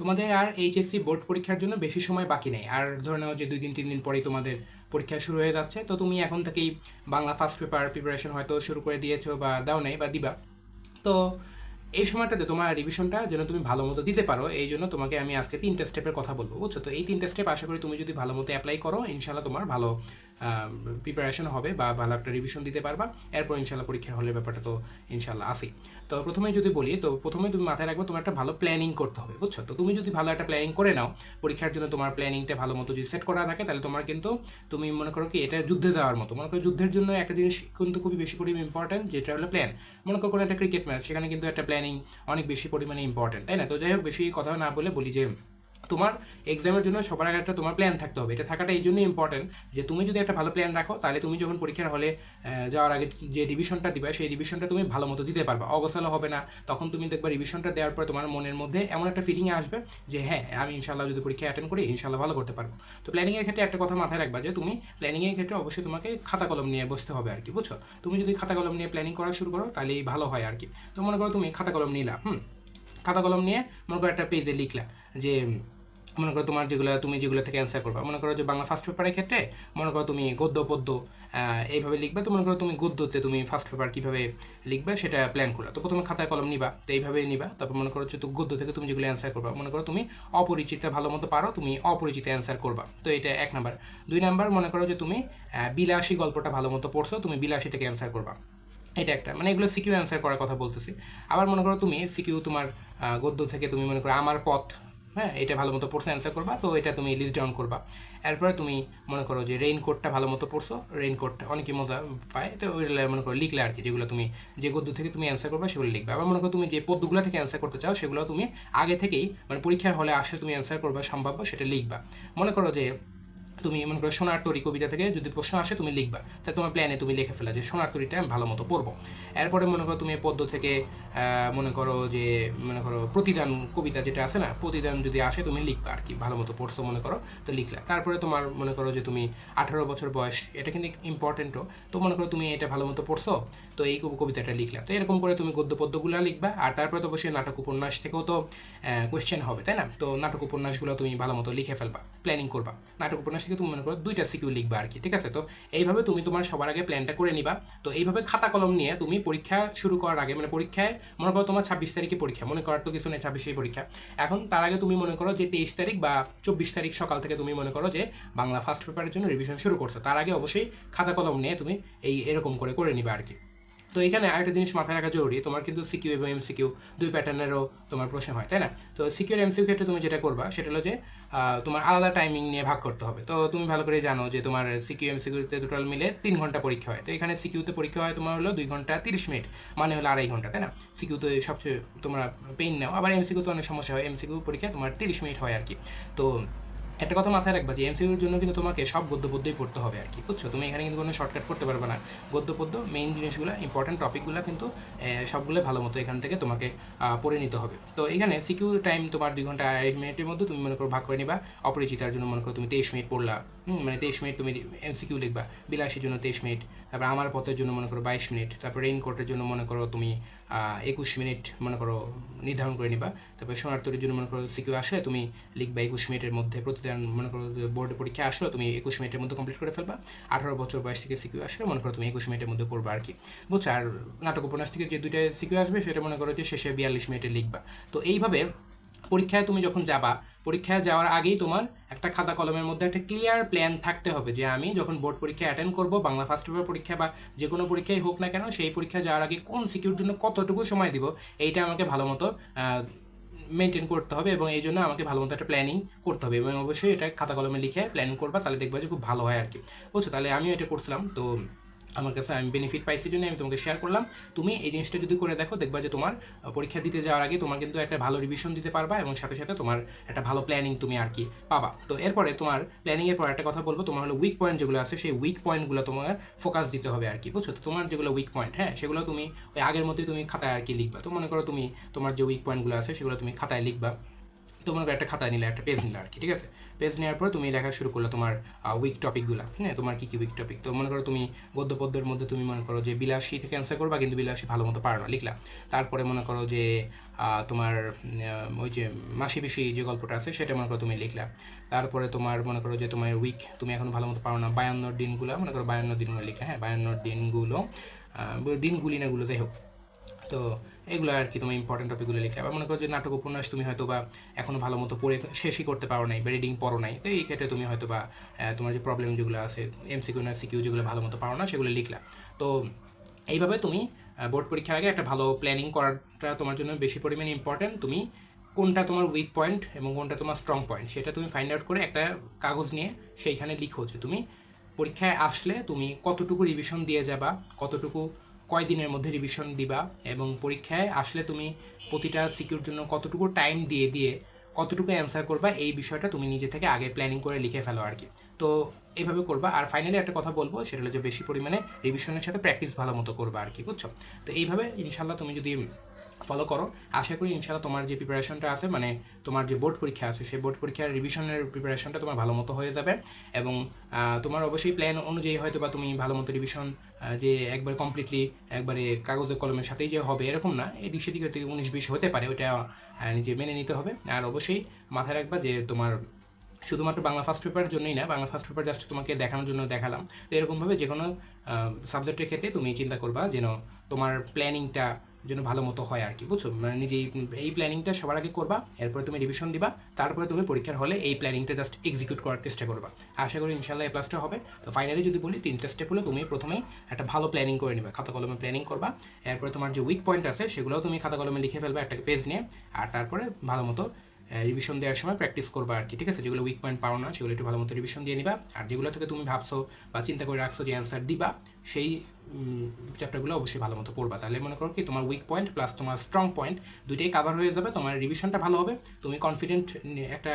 তোমাদের আর HSC board পরীক্ষার জন্য বেশি সময় বাকি নেই। আর ধরে নাও যে দুই দিন, তিন দিন পরেই তোমাদের পরীক্ষা শুরু হয়ে যাচ্ছে। তো তুমি এখন থেকেই বাংলা ফার্স্ট পেপার প্রিপারেশন হয়তো শুরু করে দিয়েছ বা দাও নাই বা দিবা। তো এই সময়টাতে তোমার রিভিশনটা যেন তুমি ভালো মতো দিতে পারো, এই জন্য তোমাকে আমি আজকে তিনটে স্টেপের কথা বলব, বুঝছ? তো এই তিনটে স্টেপ আশা করি তুমি যদি ভালো মতো অ্যাপ্লাই করো ইনশাল্লাহ তোমার ভালো প্রিপারেশন হবে বা ভালো একটা রিভিশন দিতে পারবা। এরপর ইনশাল্লাহ পরীক্ষার হলের ব্যাপারটা তো ইনশাল্লাহ আসি তো প্রথমে যদি বলি, তো প্রথমে তুমি মাথায় রাখবে তোমার একটা ভালো প্ল্যানিং করতে হবে, বুঝছ? তো তুমি যদি ভালো একটা প্ল্যানিং করে নাও, পরীক্ষার জন্য তোমার প্ল্যানিংটা ভালো মতো যদি সেট করা থাকে, তাহলে তোমার কিন্তু তুমি মনে করো কি, এটা যুদ্ধে যাওয়ার মতো। মনে করো যুদ্ধের জন্য একটা জিনিস কিন্তু খুবই বেশি পরিমাণে ইম্পর্টেন্ট যেটা হলো প্ল্যান মনে করো কোনো একটা ক্রিকেট ম্যাচ সেখানে কিন্তু একটা প্ল্যানিং অনেক বেশি পরিমাণে ইম্পর্টেন্ট তাই না? তো যাই হোক, বেশি কথা না বলে বলি যে তোমার এক্সামের জন্য সবার আগে একটা তোমার প্ল্যান থাকতে হবে। এটা থাকাটা এই জন্যই ইম্পর্টেন্ট যে তুমি যদি একটা ভালো প্ল্যান রাখো, তাহলে তুমি যখন পরীক্ষার হলে যাওয়ার আগে যে রিভিশনটা দিবে, সেই রিভিশনটা তুমি ভালো মতো দিতে পারবে। অগোছালো হবে না। তখন তুমি দেখবে রিভিশনটা দেওয়ার পরে তোমার মনের মধ্যে এমন একটা ফিলিং আসবে যে হ্যাঁ আমি ইনশাল্লাহ যদি পরীক্ষা অ্যাটেন্ড করি ইনশাল্লাহ ভালো করতে পারব। তো প্ল্যানিংয়ের ক্ষেত্রে একটা কথা মাথায় রাখবা যে, তুমি প্ল্যানিংয়ের ক্ষেত্রে অবশ্যই তোমাকে খাতা কলম নিয়ে বসতে হবে আর কি বুঝছ? তুমি যদি খাতা কলম নিয়ে প্ল্যানিং করা শুরু করো, তাহলেই ভালো হয় আর কি তো মনে করো তুমি খাতা কলম নিলা, হুম? খাতা কলম নিয়ে মনে করো একটা পেজে লিখলা যে মনে করো তোমার যেগুলো, তুমি যেগুলো থেকে অ্যান্সার করবা। মনে করো যে বাংলা ফার্স্ট পেপারের ক্ষেত্রে মনে করো তুমি গদ্য, পদ্য এইভাবে লিখবে। তো মনে করো তুমি গদ্যতে তুমি ফার্স্ট পেপার কীভাবে লিখবে সেটা প্ল্যান করলা। তো প্রথমে খাতায় কলম নিবা, তো এইভাবে নিবা। তারপর মনে করো যে গদ্য থেকে তুমি যেগুলো অ্যান্সার করবা, মনে করো তুমি অপরিচিত ভালো মতো পারো, তুমি অপরিচিত অ্যান্সার করবা। তো এটা এক নাম্বার দুই নাম্বার মনে করো যে তুমি বিলাসী গল্পটা ভালো মতো পড়ছো, তুমি বিলাসী থেকে অ্যান্সার করবা। এটা একটা। মানে এগুলো সিকিউ অ্যান্সার করার কথা বলতেছি। আবার মনে করো তুমি সিকিউ তোমার গদ্য থেকে তুমি মনে করো আমার পথ হ্যাঁ এটা ভালো মতো পড়ছো অ্যান্সার করবা। তো এটা তুমি লিস্ট ডাউন করবা। এরপরে তুমি মনে করো যে রেইনকোটটা ভালো মতো পড়ছো রেইনকোটটা অনেকে মজা পায়। তো ওই মনে করো লিখলে আর কি যেগুলো তুমি যে গদ্য থেকে তুমি অ্যান্সার করবা, সেগুলো লিখবে। আবার মনে করো তুমি যে পদ্যগুলো থেকে অ্যান্সার করতে চাও, সেগুলো তুমি আগে থেকেই মানে পরীক্ষার হলে আসলে তুমি অ্যান্সার করবা, সম্ভাব্য সেটা লিখবা। মনে করো যে তুমি, মনে করো সোনার তরি কবিতা থেকে যদি প্রশ্ন আসে, তুমি লিখবা। তাহলে তোমার প্ল্যানে তুমি লিখে ফেলা যে সোনার তরিটা আমি ভালো মতো পড়ব। এরপরে মনে করো তুমি পদ্য থেকে মনে করো যে, মনে করো প্রতিদান কবিতা যেটা আছে না, প্রতিদান যদি আসে তুমি লিখবা আর কি, ভালো মতো পড়ছো মনে করো, তো লিখলা। তারপরে তোমার মনে করো যে তুমি আঠারো বছর বয়স, এটা কিন্তু ইম্পর্টেন্টও তো মনে করো তুমি এটা ভালো মতো পড়ছো, তো এই কবিতাটা লিখলা। তো এরকম করে তুমি গদ্য পদ্যগুলো লিখবা, আর তারপরে তো অবশ্যই নাটক উপন্যাস থেকেও তো কোয়েশ্চেন হবে, তাই না? তো নাটক উপন্যাসগুলো তুমি ভালো মতো লিখে ফেলবা প্ল্যানিং করবা। নাটক উপন্যাস থেকে তুমি মনে করো দুইটা সিকিউ লিখবা আর কি ঠিক আছে? তো এইভাবে তুমি তোমার সবার আগে প্ল্যানটা করে নিবা। তো এইভাবে খাতা কলম নিয়ে তুমি পরীক্ষা শুরু করার আগে মানে পরীক্ষায় মনে করো তোমার ছাব্বিশ তারিখে পরীক্ষা, মনে করার তো কিছু নেই ছাব্বিশে পরীক্ষা। এখন তার আগে তুমি মনে করো যে তেইশ তারিখ বা চব্বিশ তারিখ সকাল থেকে তুমি মনে করো যে বাংলা ফার্স্ট পেপারের জন্য রিভিশন শুরু করছ। তার আগে অবশ্যই খাতা কলম নিয়ে তুমি এই এরকম করে করে নিবা আর কি তো এখানে আরেকটা জিনিস মাথায় রাখা জরুরি তোমার কিন্তু সিকিউ এবং এমসিকিউ দুই প্যাটার্নেরও তোমার প্রশ্ন হয় তাই না তো সিকিউর এমসিকিউ ক্ষেত্রে তুমি যেটা করবা সেটা হলো যে তোমার আলাদা টাইমিং নিয়ে ভাগ করতে হবে তো তুমি ভালো করে জানো যে তোমার সিকিউ এমসিকিউতে টোটাল মিলে তিন ঘণ্টা পরীক্ষা হয় তো এখানে সিকিউতে পরীক্ষা হয় তোমার হলো দুই ঘণ্টা তিরিশ মিনিট মানে হলো আড়াই ঘণ্টা তাই না সিকিউতে সবচেয়ে তোমরা পেইন নাও আবার এমসিকিউতে অনেক সমস্যা হয় এমসিকিউ পরীক্ষা তোমার তিরিশ মিনিট হয় আর কি তো একটা কথা মাথায় রাখবা যে এমসিউর জন্য কিন্তু তোমাকে সব গদ্য পদ্যই পড়তে হবে আর কি, বুঝছ? তুমি এখানে কিন্তু কোনো শর্টকাট করতে পারবে না। গদ্য পদ্য মেইন জিনিসগুলো ইম্পর্টেন্ট টপিকগুলো কিন্তু সবগুলো ভালো মতো এখান থেকে তোমাকে পড়ে নিতে হবে। তো এখানে সিকিউ টাইম তোমার দুই ঘণ্টা আড়াই মিনিটের মধ্যে তুমি মনে করো ভাগ করে নিবা। অপরিচিতার জন্য মনে করো তুমি তেইশ মিনিট পড়লা। মানে তেইশ মিনিট তুমি এমসিকিউ লিখবা। বিলাসীর জন্য তেইশ মিনিট। তারপর আমার পথের জন্য মনে করো বাইশ মিনিট। তারপর রেইনকোটের জন্য মনে করো তুমি একুশ মিনিট মনে করো নির্ধারণ করে নিবা। তারপরে সোনার তৈরির জন্য মনে করো সিকিউ আসলে তুমি লিখবা একুশ মিনিটের মধ্যে। প্রতিদিন মনে করো বোর্ডে পরীক্ষা আসলে, তুমি একুশ মিনিটের মধ্যে কমপ্লিট করে ফেলবা। আঠারো বছর বয়স থেকে সিকিউ আসলে মনে করো তুমি একুশ মিনিটের মধ্যে করবা আর কি। বুঝছ? আর নাটক উপন্যাস থেকে যে দুইটা সিকিউ আসবে, সেটা মনে করো যে শেষে বিয়াল্লিশ মিনিটে লিখবা। তো এইভাবে পরীক্ষায় তুমি যখন যাবা, পরীক্ষায় যাওয়ার আগেই তোমার একটা খাতা কলমের মধ্যে একটা ক্লিয়ার প্ল্যান থাকতে হবে যে আমি যখন বোর্ড পরীক্ষা অ্যাটেন্ড করব, বাংলা ফার্স্ট পেপার পরীক্ষা বা যে কোনো পরীক্ষাই হোক না কেন, সেই পরীক্ষা যাওয়ার আগে কোন সিকিউর জন্য কতটুকু সময় দিব, এইটা আমাকে ভালো মতো মেনটেন করতে হবে এবং এই জন্য আমাকে ভালো মতো একটা প্ল্যানিং করতে হবে এবং অবশ্যই এটা খাতা কলমে লিখে প্ল্যানিং করবা, তাহলে দেখবা যে খুব ভালো হয় আর কি বুঝছ? তাহলে আমিও এটা করছিলাম, তো আমার কাছে আমি বেনিফিট পাইছি জন্য আমি তোমাকে শেয়ার করলাম। তুমি এই জিনিসটা যদি করে দেখো, দেখবা যে তোমার পরীক্ষা দিতে যাওয়ার আগে তোমার কিন্তু একটা ভালো রিভিশন দিতে পারবা এবং সাথে সাথে তোমার একটা ভালো প্ল্যানিং তুমি আর কি পাবা। তো এরপরে তোমার প্ল্যানিংয়ের পর একটা কথা বলব, তোমার হলো উইক পয়েন্ট যেগুলো আছে, সেই উইক পয়েন্টগুলো তোমার ফোকাস দিতে হবে আর কি, বুঝছ? তো তোমার যেগুলো উইক পয়েন্ট হ্যাঁ সেগুলো তুমি ওই আগের মতোই তুমি খাতায় আর কি লিখবা। তো মনে করো তুমি তোমার যে উইক পয়েন্টগুলো আছে, সেগুলো তুমি খাতায় লিখবা। তো মনে করো একটা খাতা নিলে, একটা পেজ নিলে আর কি ঠিক আছে? পেজ নেওয়ার পর তুমি লেখা শুরু করলে তোমার উইক টপিকগুলো হ্যাঁ? তোমার কী কী উইক টপিক তো মনে করো তুমি গদ্য পদ্যের মধ্যে তুমি মনে করো যে বিলাসী থেকে অ্যান্সার করবা, কিন্তু বিলাসী ভালো মতো পারো না, লিখলা। তারপরে মনে করো যে তোমার ওই যে মাসি পিসি যে গল্পটা আছে, সেটা মনে করো তুমি লিখলা। তারপরে তোমার মনে করো যে তোমার উইক তুমি এখন ভালো মতো পারো না, বায়ান্নর দিনগুলো, মনে করো বায়ান্ন দিনগুলো লিখলা হ্যাঁ? বায়ান্নর দিনগুলো দিনগুলি নাগুলো যাই হোক। তো এগুলো আর কি তোমার ইম্পর্টেন্ট টপিকগুলো লিখলে। আবার মনে করো যে নাটক উপন্যাস তুমি হয়তো বা এখনও ভালো মতো পড়ে শেষই করতে পারো নাই, বা রিডিং পড়ো নাই, তো এই ক্ষেত্রে তুমি হয়তো বা তোমার যে প্রবলেম যেগুলো আছে এমসিকিউ না সিকিউ যেগুলো ভালো মতো পারো না, সেগুলো লিখলা। তো এইভাবে তুমি বোর্ড পরীক্ষার আগে একটা ভালো প্ল্যানিং করাটা তোমার জন্য বেশি পরিমাণে ইম্পর্টেন্ট তুমি কোনটা তোমার উইক পয়েন্ট এবং কোনটা তোমার স্ট্রং পয়েন্ট সেটা তুমি ফাইন্ড আউট করে একটা কাগজ নিয়ে সেইখানে লিখো যে তুমি পরীক্ষায় আসলে তুমি কতটুকু রিভিশন দিয়ে যাবা, কতটুকু কয় দিনের মধ্যে রিভিশন দিবা এবং পরীক্ষায় আসলে তুমি প্রতিটা সিকিউর জন্য কতটুকু টাইম দিয়ে দিয়ে কতটুকু অ্যান্সার করবা, এই বিষয়টা তুমি নিজে থেকে আগে প্ল্যানিং করে লিখে ফেলো আর কি। তো এভাবে করবা। আর ফাইনালি একটা কথা বলব, সেটা হলো যে বেশি পরিমাণে রিভিশনের সাথে প্র্যাকটিস ভালো মতো করবা আর কি, বুঝছ? তো এইভাবে ইনশাল্লাহ তুমি যদি ফলো করো। আশা করি ইনশাল্লাহ তোমার যে প্রিপারেশনটা আছে মানে তোমার যে বোর্ড পরীক্ষা আছে সেই বোর্ড পরীক্ষার রিভিশনের প্রিপারেশনটা তোমার ভালো মতো হয়ে যাবে এবং তোমার অবশ্যই প্ল্যান অনুযায়ী হয়তো বা তুমি ভালো মতো রিভিশন যে একবার কমপ্লিটলি একবারে কাগজে কলমের সাথেই যে হবে এরকম না। এদিক সেদিক থেকে উনিশ বিশ হতে পারে আহ, নিজে মেনে নিতে হবে। আর অবশ্যই মাথায় রাখবা যে তোমার শুধুমাত্র বাংলা ফার্স্ট পেপারের জন্যই না বাংলা ফার্স্ট পেপার জাস্ট তোমাকে দেখানোর জন্য দেখালাম। তো এরকমভাবে যে কোনো সাবজেক্টের ক্ষেত্রে তুমি চিন্তা করবা যেন তোমার প্ল্যানিংটা যেন ভালো মতো হয় আর কি, বুঝছ? মানে নিজে এই- প্ল্যানিংটা সবার আগে করবা, এরপরে তুমি রিভিশন দিবা, তারপরে তুমি পরীক্ষার হলে এই প্ল্যানিংটা জাস্ট এক্সিকিউট করার চেষ্টা করবা। আশা করি ইনশাল্লাহ এ প্লাসটা হবে। তো ফাইনালি যদি বলি, তিনটা স্টেপ হলে তুমি প্রথমেই একটা ভালো প্ল্যানিং করে নেবে, খাতা কলমে প্ল্যানিং করবা। এরপরে তোমার যে উইক পয়েন্ট আছে, সেগুলোও তুমি খাতা কলমে লিখে ফেলবা, একটা পেজ নিয়ে, আর তারপরে ভালো মতো রিভিশন দেওয়ার সময় প্র্যাকটিস করবা আর কি, ঠিক আছে? যেগুলো উইক পয়েন্ট পাও না, সেগুলো একটু ভালো মতো রিভিশন দিয়ে নিবা। আর যেগুলো থেকে তুমি ভাবছ বা চিন্তা করে রাখছো যে অ্যান্সার দিবা, সেই চ্যাপ্টারগুলো অবশ্যই ভালো মতো পড়বা। তাহলে মনে করো কি, তোমার উইক পয়েন্ট প্লাস তোমার স্ট্রং পয়েন্ট দুইটাই কাভার হয়ে যাবে, তোমার রিভিশনটা ভালো হবে। তুমি কনফিডেন্ট একটা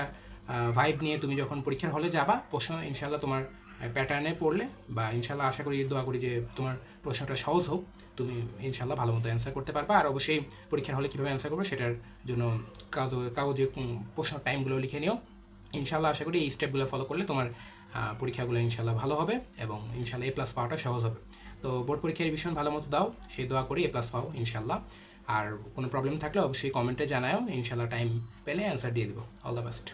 ভাইব নিয়ে তুমি যখন পরীক্ষার হলে যাবা, প্রশ্ন ইনশাল্লাহ তোমার প্যাটার্নে পড়লে বা ইনশাল্লাহ আশা করি, দোয়া করি যে তোমার প্রশ্নটা সহজ হোক, তুমি ইনশাল্লাহ ভালো মতো অ্যান্সার করতে পারবা। আর অবশ্যই পরীক্ষার হলে কীভাবে অ্যান্সার করবে সেটার জন্য কাগজ, কাগজে প্রশ্ন টাইমগুলো লিখে নিও। ইনশাল্লাহ আশা করি এই স্টেপগুলো ফলো করলে তোমার পরীক্ষাগুলো ইনশাল্লাহ ভালো হবে এবং ইনশাল্লাহ এ প্লাস পাওয়াটা সহজ হবে। তো বোর্ড পরীক্ষার ভীষণ ভালো মতো দাও, সেই দোয়া করি এ প্লাস পাও ইনশাল্লাহ। আর কোনো প্রবলেম থাকলে অবশ্যই কমেন্টে জানাও ইনশাল্লাহ টাইম পেলে অ্যান্সার দিয়ে দেবো। All the best